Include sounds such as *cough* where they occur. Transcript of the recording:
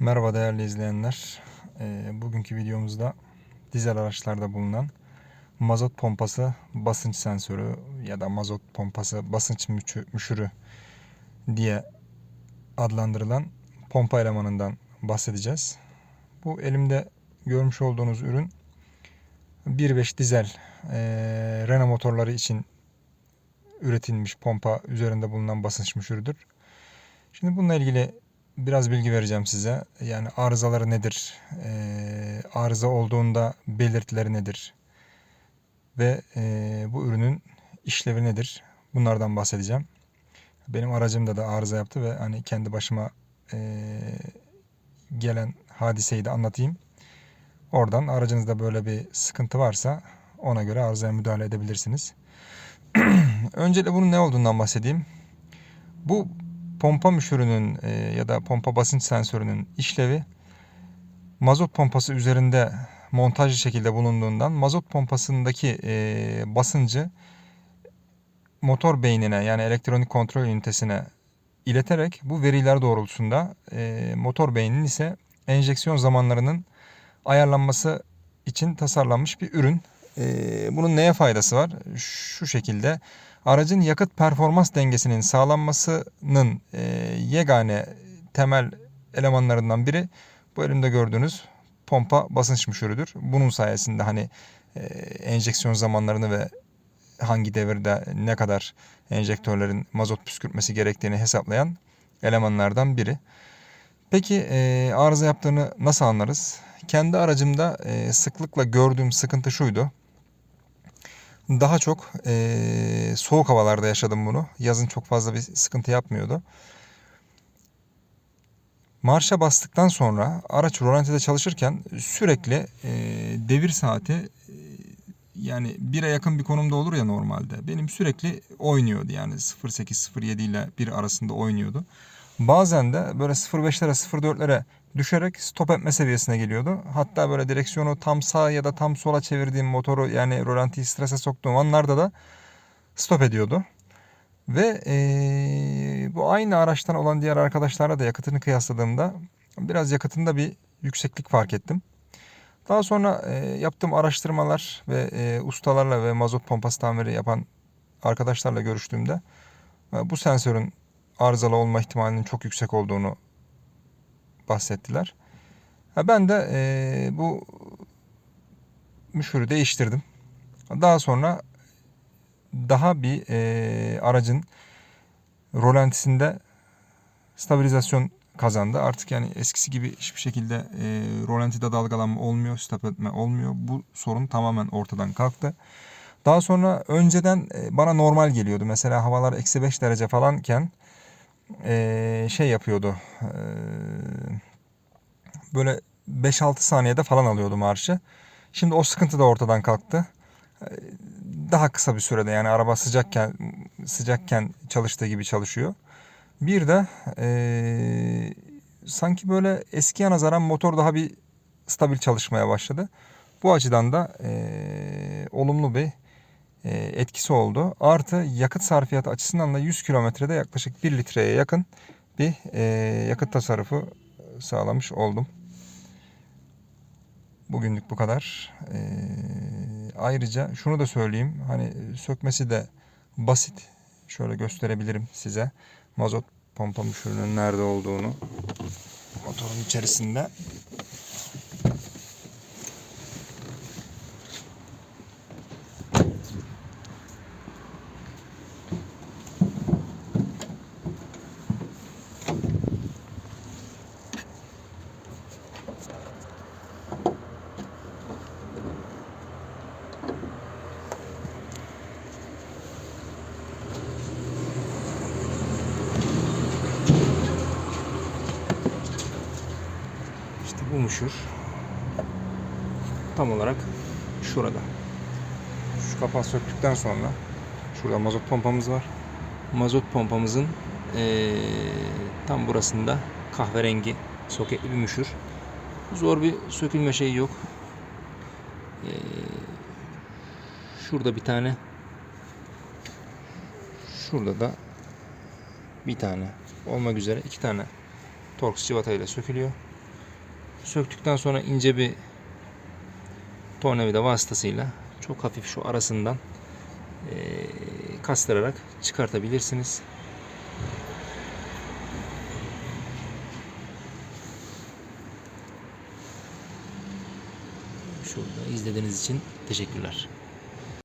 Merhaba değerli izleyenler. Ee, bugünkü videomuzda dizel araçlarda bulunan mazot pompası basınç sensörü ya da mazot pompası basınç müşü- müşürü diye adlandırılan pompa elemanından bahsedeceğiz. Bu elimde görmüş olduğunuz ürün 1.5 dizel ee, Renault motorları için üretilmiş pompa üzerinde bulunan basınç müşürüdür. Şimdi bununla ilgili biraz bilgi vereceğim size. Yani arızaları nedir? Ee, arıza olduğunda belirtileri nedir? Ve e, bu ürünün işlevi nedir? Bunlardan bahsedeceğim. Benim aracımda da arıza yaptı ve hani kendi başıma e, gelen hadiseyi de anlatayım. Oradan aracınızda böyle bir sıkıntı varsa ona göre arızaya müdahale edebilirsiniz. *clears throat* Öncelikle bunun ne olduğundan bahsedeyim. Bu pompa müşürünün e, ya da pompa basınç sensörünün işlevi mazot pompası üzerinde montajlı şekilde bulunduğundan mazot pompasındaki e, basıncı motor beynine yani elektronik kontrol ünitesine ileterek bu veriler doğrultusunda e, motor beyninin ise enjeksiyon zamanlarının ayarlanması için tasarlanmış bir ürün. E, bunun neye faydası var? Şu şekilde aracın yakıt performans dengesinin sağlanmasının e, yegane temel elemanlarından biri bu elimde gördüğünüz pompa basınç müşürüdür. Bunun sayesinde hani e, enjeksiyon zamanlarını ve hangi devirde ne kadar enjektörlerin mazot püskürtmesi gerektiğini hesaplayan elemanlardan biri. Peki e, arıza yaptığını nasıl anlarız? Kendi aracımda e, sıklıkla gördüğüm sıkıntı şuydu. Daha çok e, soğuk havalarda yaşadım bunu. Yazın çok fazla bir sıkıntı yapmıyordu. Marşa bastıktan sonra araç rolantide çalışırken sürekli e, devir saati e, yani 1'e yakın bir konumda olur ya normalde. Benim sürekli oynuyordu yani 0.8-0.7 ile 1 arasında oynuyordu. Bazen de böyle 0.5'lere 0.4'lere düşerek stop etme seviyesine geliyordu. Hatta böyle direksiyonu tam sağa ya da tam sola çevirdiğim motoru yani rolantiyi strese soktuğum anlarda da stop ediyordu. Ve ee, bu aynı araçtan olan diğer arkadaşlarla da yakıtını kıyasladığımda biraz yakıtında bir yükseklik fark ettim. Daha sonra e, yaptığım araştırmalar ve e, ustalarla ve mazot pompası tamiri yapan arkadaşlarla görüştüğümde e, bu sensörün arızalı olma ihtimalinin çok yüksek olduğunu bahsettiler. Ha, ben de e, bu müşürü değiştirdim. Daha sonra daha bir e, aracın rolantisinde stabilizasyon kazandı. Artık yani eskisi gibi hiçbir şekilde e, rolantide dalgalanma olmuyor, stop etme olmuyor. Bu sorun tamamen ortadan kalktı. Daha sonra önceden e, bana normal geliyordu. Mesela havalar eksi 5 derece falanken e, şey yapıyordu. E, böyle 5-6 saniyede falan alıyordu marşı. Şimdi o sıkıntı da ortadan kalktı. E, daha kısa bir sürede yani araba sıcakken sıcakken çalıştığı gibi çalışıyor. Bir de e, sanki böyle eskiye nazaran motor daha bir stabil çalışmaya başladı. Bu açıdan da e, olumlu bir etkisi oldu. Artı yakıt sarfiyatı açısından da 100 kilometrede yaklaşık 1 litreye yakın bir e, yakıt tasarrufu sağlamış oldum. Bugünlük bu kadar. E, ayrıca şunu da söyleyeyim. Hani sökmesi de basit. Şöyle gösterebilirim size. Mazot pompa müşürünün nerede olduğunu. Motorun içerisinde. Bu müşür tam olarak şurada. Şu kapağı söktükten sonra şurada mazot pompamız var. Mazot pompamızın eee, tam burasında kahverengi soketli bir müşür. Zor bir sökülme şeyi yok. Eee, şurada bir tane şurada da bir tane olmak üzere iki tane torks civatayla sökülüyor. Söktükten sonra ince bir tornavida vasıtasıyla çok hafif şu arasından kastırarak çıkartabilirsiniz. Şurada izlediğiniz için teşekkürler.